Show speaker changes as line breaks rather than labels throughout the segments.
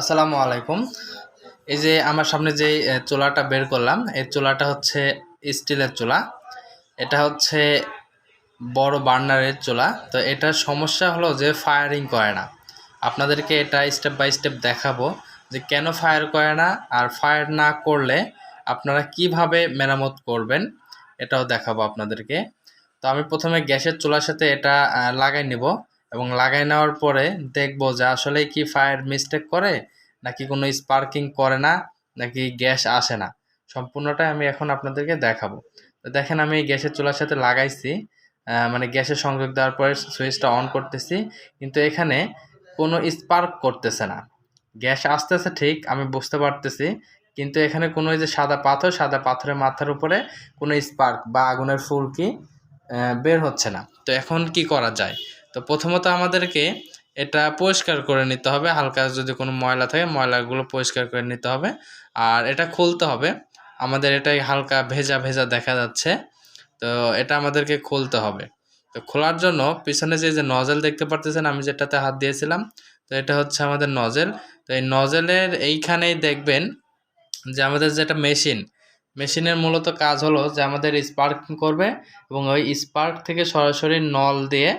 আসসালামু আলাইকুম। এই যে আমার সামনে যে চুলাটা বের করলাম, এই চুলাটা হচ্ছে স্টিলের চুলা। এটা হচ্ছে বড় বার্নারের চুলা। তো এটার সমস্যা হলো যে ফায়ারিং করে না। আপনাদেরকে এটা স্টেপ বাই স্টেপ দেখাবো যে কেন ফায়ার করে না আর ফায়ার না করলে আপনারা কীভাবে মেরামত করবেন, এটাও দেখাবো আপনাদেরকে। তো আমি প্রথমে গ্যাসের চুলার সাথে এটা লাগাই নেব। এবং লাগাই নেওয়ার পরে দেখব যে আসলে কি ফায়ার মিস্টেক করে, নাকি কোনো স্পার্কিং করে না, নাকি গ্যাস আসে না। সম্পূর্ণটাই আমি এখন আপনাদেরকে দেখাবো। তো দেখেন আমি গ্যাসের চুলার সাথে লাগাইছি মানে গ্যাসের সংযোগ দেওয়ার পরে সুইচটা অন করতেছি, কিন্তু এখানে কোনো স্পার্ক করতেছে না। গ্যাস আসতেছে ঠিক, আমি বুঝতে পারতেছি, কিন্তু এখানে কোনো যে সাদা পাথর, সাদা পাথরের মাথার উপরে কোনো স্পার্ক বা আগুনের ফুলকি বের হচ্ছে না। তো এখন কি করা যায়? তো প্রথমত আমাদেরকে এটা পরিষ্কার করে নিতে হবে। হালকা যদি কোনো ময়লা থাকে, ময়লাগুলো পরিষ্কার করে নিতে হবে। আর এটা খুলতে হবে। আমাদের এটাই হালকা ভেজা ভেজা দেখা যাচ্ছে। তো এটা আমাদেরকে খুলতে হবে। তো খোলার জন্য পিছনে যে যে নজেল দেখতে পারতেছেন, আমি যেটাতে হাত দিয়েছিলাম, তো এটা হচ্ছে আমাদের নজেল। তো এই নজেলের এইখানেই দেখবেন যে আমাদের যেটা মেশিন, মেশিনের মূলত কাজ হলো যে আমাদের স্পার্কিং করবে এবং ওই স্পার্ক থেকে সরাসরি নল দিয়ে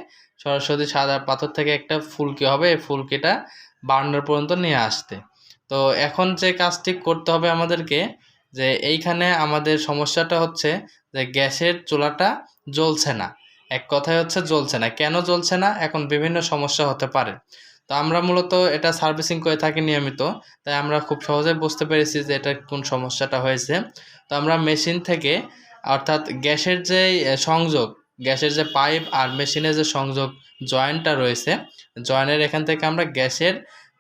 সরাসরি সাদা পাথর থেকে একটা ফুলকি হবে, এই ফুলকিটা বার্নার পর্যন্ত নিয়ে আসতে। তো এখন যে কাজটি করতে হবে আমাদেরকে, যে এইখানে আমাদের সমস্যাটা হচ্ছে যে গ্যাসের চুলাটা জ্বলছে না। এক কথায় হচ্ছে জ্বলছে না। কেন জ্বলছে না? এখন বিভিন্ন সমস্যা হতে পারে। তো আমরা মূলত এটা সার্ভিসিং করে থাকি নিয়মিত। তাই আমরা খুব সহজে বুঝতে পেরেছি যে এটা কোন সমস্যাটা হয়েছে। তো আমরা মেশিন থেকে অর্থাৎ গ্যাসের যে সংযোগ গ্যাসের যে পাইপ আর মেশিনের যে সংযোগ জয়েন্টটা রয়েছে, জয়েন্টের এখান থেকে আমরা গ্যাসের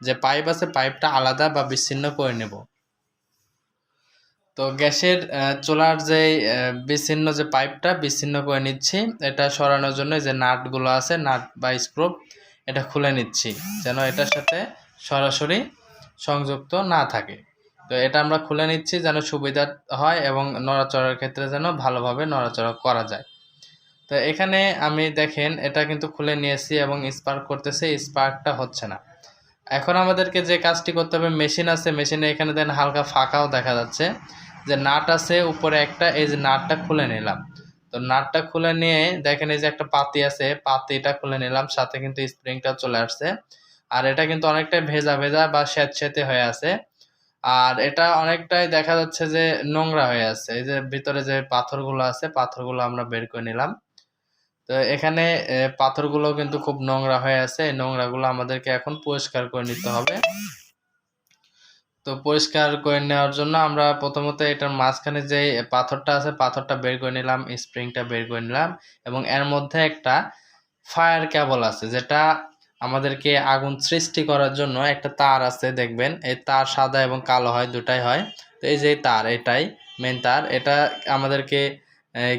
যে পাইপ আছে, পাইপটা আলাদা বা বিচ্ছিন্ন করে নেব। তো গ্যাসের চুলার যে বিচ্ছিন্ন যে পাইপটা বিচ্ছিন্ন করে নিচ্ছি। এটা সরানোর জন্য যে নাটগুলো আছে, নাট বা স্ক্রুপ এটা খুলে নিচ্ছি যেন এটার সাথে সরাসরি সংযুক্ত না থাকে। তো এটা আমরা খুলে নিচ্ছি যেন সুবিধা হয় এবং নড়াচড়ার ক্ষেত্রে যেন ভালোভাবে নড়াচড়া করা যায়। তো এখানে আমি দেখেন, এটা কিন্তু খুলে নিয়েছি এবং স্পার্ক করতেছে স্পার্কটা হচ্ছে না। এখন আমাদেরকে যে কাজটি করতে হবে মেশিন আছে মেশিনে এখানে দেন হালকা ফাঁকাও দেখা যাচ্ছে। যে নাট আছে, উপরে একটা, এই যে নাটটা খুলে নিলাম। তো নাটটা খুলে নিয়ে দেখেন, এই যে একটা পাতি আছে, পাতিটা খুলে নিলাম, সাথে কিন্তু স্প্রিংটা চলে আসছে। আর এটা কিন্তু অনেকটাই ভেজা ভেজা বা স্যাঁতস্যাঁতে হয়ে আছে। আর এটা অনেকটাই দেখা যাচ্ছে যে নোংরা হয়ে আছে। এই যে ভিতরে যে পাথরগুলো আছে, পাথরগুলো আমরা বের করে নিলাম। তো এখানে পাথরগুলো কিন্তু খুব নোংরা হয়ে আছে। এই নোংরাগুলো আমাদেরকে এখন পরিষ্কার করে নিতে হবে। তো পরিষ্কার করে নেওয়ার জন্য আমরা প্রথমত এটার মাঝখানে যে পাথরটা আছে, পাথরটা বের করে নিলাম, স্প্রিংটা বের করে নিলাম এবং এর মধ্যে একটা ফায়ার কেবল আছে, যেটা আমাদেরকে আগুন সৃষ্টি করার জন্য একটা তার আছে, দেখবেন। এই তার সাদা এবং কালো হয়, দুটাই হয়। তো এই যে তার, এটাই মেন তার। এটা আমাদেরকে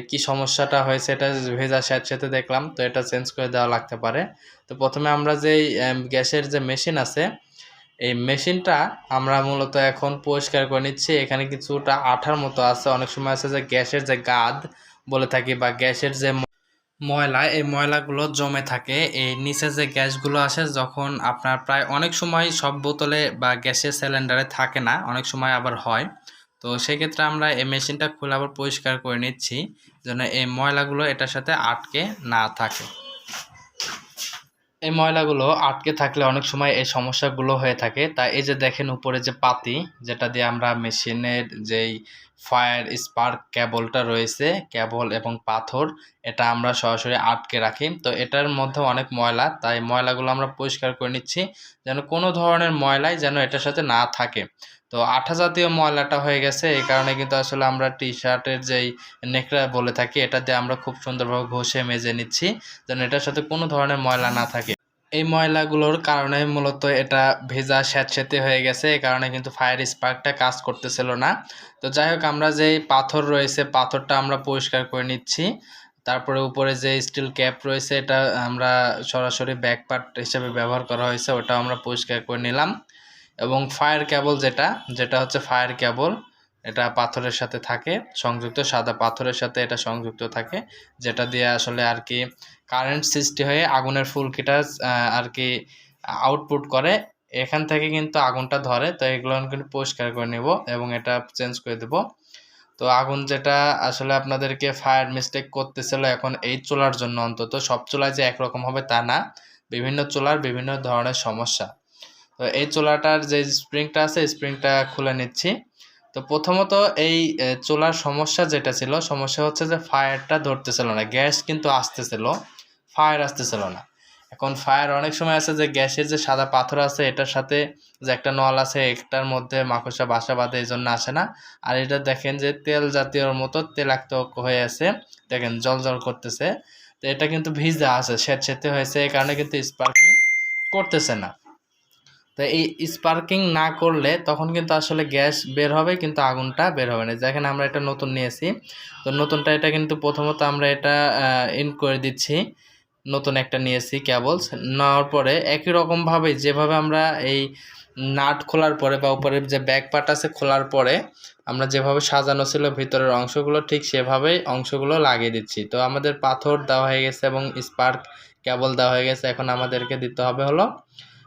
কি সমস্যাটা হয়েছে এটা ভেজা স্যাঁতস্যাঁতে দেখলাম, তো এটা চেঞ্জ করে দেওয়া লাগতে পারে। তো প্রথমে আমরা যেই গ্যাসের যে মেশিন আছে, এই মেশিনটা আমরা মূলত এখন পরিষ্কার করে নিচ্ছি। এখানে কিছুটা আঠার মতো আছে, অনেক সময় আছে যে গ্যাসের যে গাদ বলে থাকি বা গ্যাসের যে ময়লা, এই ময়লাগুলো জমে থাকে। এই নিচে যে গ্যাসগুলো আসে যখন আপনার প্রায় অনেক সময় সব বোতলে বা গ্যাসের সিলিন্ডারে থাকে না, অনেক সময় আবার হয়। তো সেক্ষেত্রে আমরা এই মেশিনটা খুলে আবার পরিষ্কার করে নিচ্ছি, যেন এই ময়লাগুলো এটার সাথে আটকে না থাকে। এই ময়লাগুলো আটকে থাকলে অনেক সময় এই সমস্যাগুলো হয়ে থাকে। তাই এই যে দেখেন উপরে যে পাতি, যেটা দিয়ে আমরা মেশিনের যেই ফায়ার স্পার্ক কেবলটা রয়েছে কেবল এবং পাথর, এটা আমরা সরাসরি আটকে রাখি। তো এটার মধ্যে অনেক ময়লা, তাই ময়লাগুলো আমরা পরিষ্কার করে নিচ্ছি, যেন কোনো ধরনের ময়লাই যেন এটার সাথে না থাকে। তো আঠা জাতীয় ময়লাটা হয়ে গেছে, এই কারণে কিন্তু আসলে আমরা টি শার্টের যেই নেকড়া বলে থাকি, এটা দিয়ে আমরা খুব সুন্দরভাবে ঘষে মেজে নিচ্ছি, যেন এটার সাথে কোনো ধরনের ময়লা না থাকে। এই ময়লাগুলোর কারণে মূলত এটা ভেজা স্যাঁতস্যাঁতে হয়ে গেছে, এই কারণে কিন্তু ফায়ার স্পার্কটা কাজ করতেছিল না। তো যাই হোক, আমরা যেই পাথর রয়েছে, পাথরটা আমরা পরিষ্কার করে নিচ্ছি। তারপরে উপরে যে স্টিল ক্যাপ রয়েছে, এটা আমরা সরাসরি ব্যাক পার্ট হিসেবে ব্যবহার করা হয়েছে ওটা আমরা পরিষ্কার করে নিলাম। এবং ফায়ার কেবল যেটা যেটা হচ্ছে ফায়ার কেবল এটা পাথরের সাথে থাকে, সংযুক্ত, সাদা পাথরের সাথে এটা সংযুক্ত থাকে, যেটা দিয়ে আসলে আর কি কারেন্ট সৃষ্টি হয়ে আগুনের ফুলকিটা আর কি আউটপুট করে। এখান থেকে কিন্তু আগুনটা ধরে, তো এগুলো কিন্তু পরিষ্কার করে নেব এবং এটা চেঞ্জ করে দেব। তো আগুন যেটা আসলে আপনাদেরকে ফায়ার মিস্টেক করতেছিল এখন এই চুলার জন্য অন্তত। সব চুলায় যে একরকম হবে তা না। বিভিন্ন চুলার বিভিন্ন ধরনের সমস্যা। তো এই চুলাটার যে স্প্রিংটা আছে, স্প্রিংটা খুলে নিচ্ছি। তো প্রথমত এই চুলার সমস্যা যেটা ছিল, সমস্যা হচ্ছে যে ফায়ারটা ধরতেছিল না, গ্যাস কিন্তু আসতেছিল, ফায়ার আসতেছিল না। এখন ফায়ার অনেক সময় আছে যে গ্যাসের যে সাদা পাথর আছে, এটার সাথে যে একটা নল আছে, একটার মধ্যে মাকড়সা, বাসা বাঁধে, এই জন্য আসে না। আর এটা দেখেন যে তেল জাতীয়র মতো তেলাক্ত হয়ে আছে, দেখেন জল জল করতেছে। তো এটা কিন্তু ভিজা আছে স্যাঁত স্যাঁতে হয়েছে, এই কারণে কিন্তু স্পার্কিং করতেছে না। তো এই স্পার্কিং না করলে তখন কিন্তু আসলে গ্যাস বের হবে, কিন্তু আগুনটা বের হবে না। যেখানে আমরা এটা নতুন নিয়েছি। তো নতুনটা এটা কিন্তু প্রথমত আমরা এটা ইন করে দিচ্ছি। নতুন একটা নিয়েছি ক্যাবলস নেওয়ার পরে একই রকমভাবে যেভাবে আমরা এই নাট খোলার পরে বা উপরের যে ব্যাক পার্ট আছে খোলার পরে আমরা যেভাবে সাজানো ছিল ভিতরের অংশগুলো, ঠিক সেভাবেই অংশগুলো লাগিয়ে দিচ্ছি। তো আমাদের পাথর দেওয়া হয়ে গেছে এবং স্পার্ক কেবল দেওয়া হয়ে গেছে। এখন আমাদেরকে দিতে হবে হলো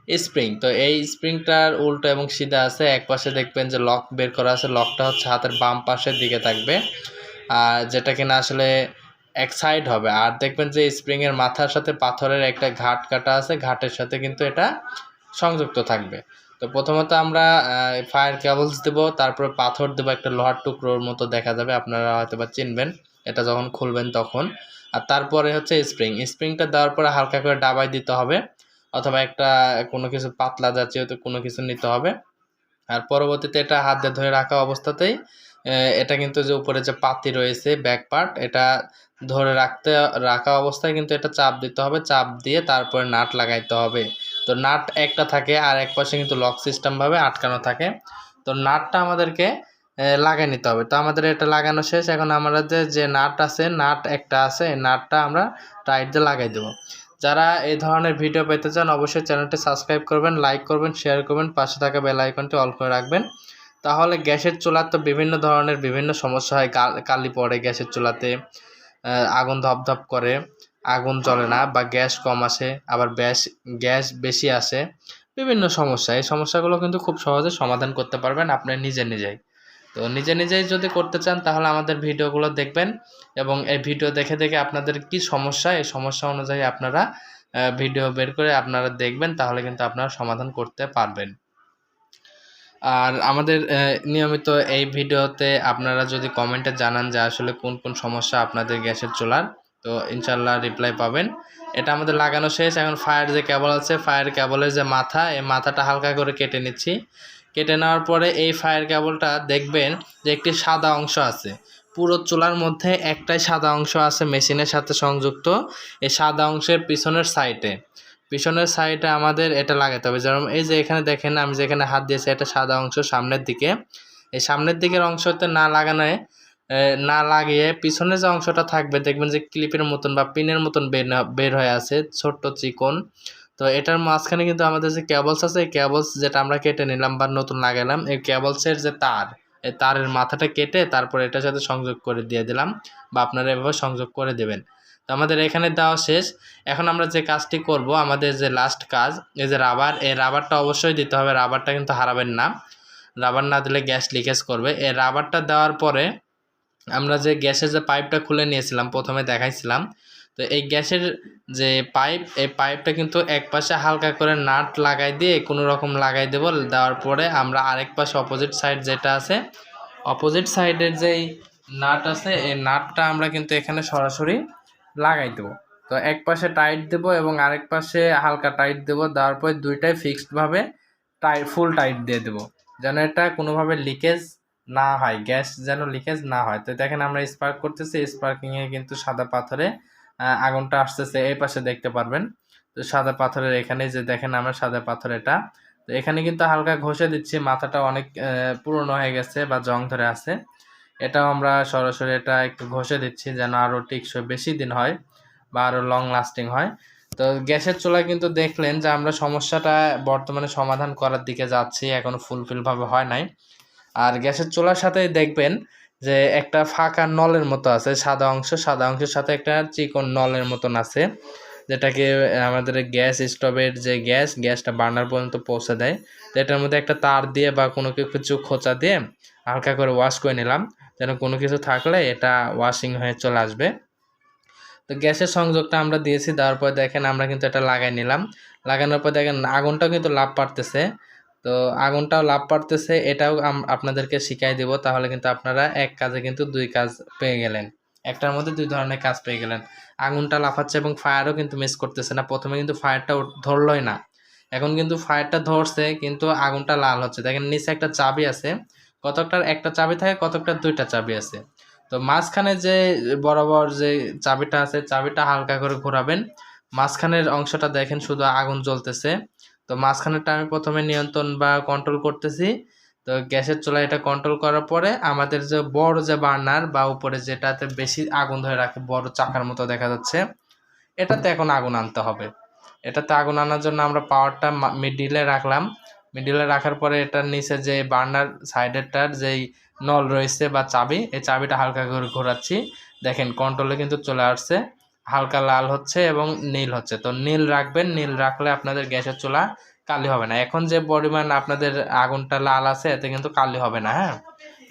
স্প্রিং। তো এই স্প্রিংটার উল্টো এবং সিধা আছে, এক পাশে দেখবেন যে লক বের করা আছে, লকটা হচ্ছে হাতের বাম পাশের দিকে থাকবে। আর যেটা কিনা আসলে এক সাইড হবে। আর দেখবেন যে স্প্রিংয়ের মাথার সাথে পাথরের একটা ঘাট কাটা আছে, ঘাটের সাথে কিন্তু এটা সংযুক্ত থাকবে। তো প্রথমত আমরা ফায়ার কেবলস দেব, তারপরে পাথর দেবো, একটা লোহার টুকরোর মতো দেখা যাবে, আপনারা হয়তো বা চিনবেন। এটা যখন খুলবেন তখন। আর তারপরে হচ্ছে স্প্রিং। স্প্রিংটা দেওয়ার পরে হালকা করে ডাবাই দিতে হবে। অথবা একটা, কোনো কিছু পাতলা জাতীয় তো কোনো কিছু নিতে হবে। আর পরবর্তীতে এটা হাত ধরে রাখা অবস্থাতেই এটা কিন্তু যে উপরে যে পাতি রয়েছে ব্যাক পার্ট এটা ধরে রাখতে, রাখা অবস্থায় কিন্তু এটা চাপ দিতে হবে। চাপ দিয়ে তারপরে নাট লাগাইতে হবে। তো নাট একটা থাকে, আর এক পাশে কিন্তু লক সিস্টেমভাবে আটকানো থাকে। তো নাটটা আমাদেরকে লাগাই নিতে হবে। তো আমাদের এটা লাগানো শেষ। এখন আমাদের যে নাট আছে, নাট একটা আছে নাটটা আমরা টাইট দিয়ে লাগাই দেবো। যারা এই ধরনের ভিডিও পেতে চান, অবশ্যই চ্যানেলটি সাবস্ক্রাইব করবেন, লাইক করবেন শেয়ার করবেন, পাশে থাকা বেল আইকনটি অল করে রাখবেন। তাহলে গ্যাসের চুলার তো বিভিন্ন ধরনের বিভিন্ন সমস্যা হয়, কালি পড়ে গ্যাসের চুলাতে আগুন ধপধপ করে, আগুন জ্বলে না বা গ্যাস কম আসে, আবার গ্যাস গ্যাস বেশি আসে, বিভিন্ন সমস্যা। এই সমস্যাগুলো কিন্তু খুব সহজে সমাধান করতে পারবেন আপনি নিজে নিজেই। তো নিজে নিজেই যদি করতে চান, তাহলে আমাদের ভিডিওগুলো দেখবেন এবং এই ভিডিও দেখে দেখে আপনাদের কি সমস্যা, এই সমস্যা অনুযায়ী আপনারা ভিডিও বের করে আপনারা দেখবেন, তাহলে কিন্তু আপনারা সমাধান করতে পারবেন। আর আমাদের নিয়মিত এই ভিডিওতে আপনারা যদি কমেন্টে জানান যে আসলে কোন কোন সমস্যা আপনাদের গ্যাসের চুলার, তো ইনশাল্লাহ রিপ্লাই পাবেন। এটা আমাদের লাগানো শেষ, এখন ফায়ার যে কেবল আছে ফায়ার কেবলের যে মাথা, এই মাথাটা হালকা করে কেটে নিচ্ছি। কেটে নেওয়ার পরে এই ফায়ার কেবলটা দেখবেন যে একটি সাদা অংশ আছে। পুরো চুলার মধ্যে একটাই সাদা অংশ আছে মেশিনের সাথে সংযুক্ত। এই সাদা অংশের পিছনের সাইডে পিছনের সাইডে আমাদের এটা লাগাতে হবে। যেমন এই যে এখানে দেখেন, আমি যেখানে হাত দিয়েছি, এটা সাদা অংশ সামনের দিকে। এই সামনের দিকের অংশতে না লাগানোয় না লাগিয়ে পিছনে যে অংশটা থাকবে, দেখবেন যে ক্লিপের মতন বা পিনের মতন বের বের হয়ে আছে, ছোট্ট চিকন। তো এটার মাঝখানে কিন্তু আমাদের যে কেবলস আছে, এই কেবলস যেটা আমরা কেটে নিলাম বা নতুন লাগালাম এই কেবলসের যে তার, এই তারের মাথাটা কেটে তারপর এটার সাথে সংযোগ করে দিয়ে দিলাম বা আপনারা এভাবে সংযোগ করে দেবেন। তো আমাদের এখানে দেওয়া শেষ। এখন আমরা যে কাজটি করব, আমাদের যে লাস্ট কাজ, এই যে রাবার এই রাবারটা অবশ্যই দিতে হবে রাবারটা কিন্তু হারাবেন না। রাবার না দিলে গ্যাস লিকেজ করবে। এই রাবারটা দেওয়ার পরে আমরা যে গ্যাসের যে পাইপটা খুলে নিয়েছিলাম, প্রথমে দেখাইছিলাম তো এই গ্যাসের যে পাইপ, এই পাইপটা কিন্তু এক পাশে হালকা করে নাট লাগাই দিয়ে কোনো রকম লাগাই দেবো। দেওয়ার পরে আমরা আরেক পাশে অপোজিট সাইড যেটা আছে অপোজিট সাইডের যেই নাট আছে, এই নাটটা আমরা কিন্তু এখানে সরাসরি লাগাই দেবো। তো এক পাশে টাইট দেবো এবং আরেক পাশে হালকা টাইট দেবো। দেওয়ার পরে দুইটাই ফিক্সডভাবে টাইট ফুল টাইট দিয়ে দেবো। যেন এটা কোনোভাবে লিকেজ না হয়, গ্যাস যেন লিকেজ না হয়। তো দেখেন আমরা স্পার্ক করতেছি স্পার্কিংয়ে কিন্তু সাদা পাথরে আগুনটা আসতেছে, এই পাশে দেখতে পারবেন। তো সাদা পাথরের এখানে যে দেখেন আমরা সাদা পাথর এটা। তো এখানে কিন্তু হালকা ঘষে দিচ্ছি, মাথাটা অনেক পুরনো হয়ে গেছে বা জং ধরে আছে। এটাও আমরা সরাসরি এটা একটু ঘষে দিচ্ছি যেন আরও টিকসই বেশি দিন হয় বা আরও লং লাস্টিং হয়। তো গ্যাসের চুলা কিন্তু দেখলেন যে আমরা সমস্যাটা বর্তমানে সমাধান করার দিকে যাচ্ছি, এখনও ফুলফিলভাবে হয় নাই। আর গ্যাসের চুলার সাথে দেখবেন যে একটা ফাঁকা নলের মতো আছে, সাদা অংশ, সাদা অংশের সাথে একটা চিকন নলের মতন আছে, যেটাকে আমাদের গ্যাস স্টোভের যে গ্যাস, গ্যাসটা বার্নার পর্যন্ত পৌঁছে দেয়। তো এটার মধ্যে একটা তার দিয়ে বা কোনো কিছু খোঁচা দিয়ে হালকা করে ওয়াশ করে নিলাম, যেন কোনো কিছু থাকলে এটা ওয়াশিং হয়ে চলে আসবে। তো গ্যাসের সংযোগটা আমরা দিয়েছি, দেওয়ার পর দেখেন আমরা কিন্তু এটা লাগাই নিলাম। লাগানোর পর দেখেন আগুনটাও কিন্তু লাভ পারতেছে তো আগুনটাও লাভ পারতেছে, এটাও আপনাদেরকে শিখাই দেব। তাহলে কিন্তু আপনারা এক কাজে কিন্তু দুই কাজ পেয়ে গেলেন। একটার মধ্যে দুই ধরনের কাজ পেয়ে গেলেন। আগুনটা লাফাচ্ছে এবং ফায়ারও কিন্তু মিস করতেছে না। প্রথমে কিন্তু ফায়ারটা ধরলই না। এখন কিন্তু ফায়ারটা ধরছে, কিন্তু আগুনটা লাল হচ্ছে। দেখেন, নিচে একটা চাবি আছে। কতকটার একটা চাবি থাকে, কতকটার দুইটা চাবি আছে। তো মাঝখানে যে বরাবর যে চাবিটা আছে, চাবিটা হালকা করে ঘোরাবেন। মাঝখানের অংশটা দেখেন শুধু আগুন জ্বলতেছে। তো মাঝখানেরটা আমি প্রথমে নিয়ন্ত্রণ বা কন্ট্রোল করতেছি। তো গ্যাসের চুলা এটা কন্ট্রোল করার পরে আমাদের যে বড় যে বার্নার বা উপরে যেটাতে বেশি আগুন ধরে রাখে, বড় চাকার মতো দেখা যাচ্ছে, এটাতে এখন আগুন আনতে হবে। এটাতে আগুন আনার জন্য আমরা পাওয়ারটা মিডিলে রাখলাম। মিডিলে রাখার পরে এটার নিচে যে বার্নার সাইডেরটার যেই নল রয়েছে বা চাবি, এই চাবিটা হালকা করে ঘোরাচ্ছি। দেখেন কন্ট্রোলে কিন্তু চলে আসছে। হালকা লাল হচ্ছে এবং নীল হচ্ছে। তো নীল রাখবেন, নীল রাখলে আপনাদের গ্যাসের চুলা কালি হবে না। এখন যে পরিমাণ আপনাদের আগুনটা লাল আছে, এতে কিন্তু কালি হবে না হ্যাঁ?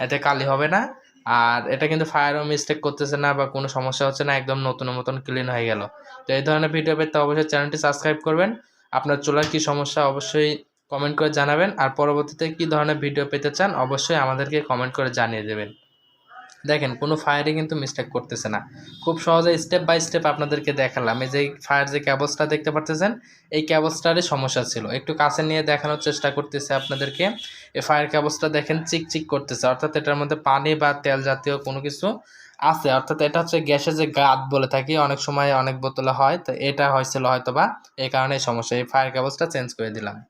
এতে কালি হবে না। আর এটা কিন্তু ফায়ারও মিস্টেক করতেছে না বা কোনো সমস্যা হচ্ছে না, একদম নতুন মতন ক্লিন হয়ে গেল। তো এই ধরনের ভিডিও পেতে অবশ্যই চ্যানেলটি সাবস্ক্রাইব করবেন। আপনার চুলার কি সমস্যা অবশ্যই কমেন্ট করে জানাবেন। আর পরবর্তীতে কি ধরনের ভিডিও পেতে চান, অবশ্যই আমাদেরকে কমেন্ট করে জানিয়ে দেবেন। দেখেন, কোনো ফায়ারে কিন্তু মিস্টেক করতেছে না। খুব সহজে স্টেপ বাই স্টেপ আপনাদেরকে দেখালাম। এই যে ফায়ার যে ক্যাবলসটা দেখতে পারতেছেন, এই ক্যাবলসটারই সমস্যা ছিল। একটু কাছে নিয়ে দেখানোর চেষ্টা করতেছে আপনাদেরকে। এই ফায়ার ক্যাবলসটা দেখেন চিক চিক করতেছে। অর্থাৎ এটার মধ্যে পানি বা তেল জাতীয় কোনো কিছু আছে। অর্থাৎ এটা হচ্ছে গ্যাসের যে গাদ বলে থাকি, অনেক সময় অনেক বোতলে হয়। তো এটা হয়েছিল হয়তো বা এই কারণে সমস্যা। এই ফায়ার ক্যাবলসটা চেঞ্জ করে দিলাম।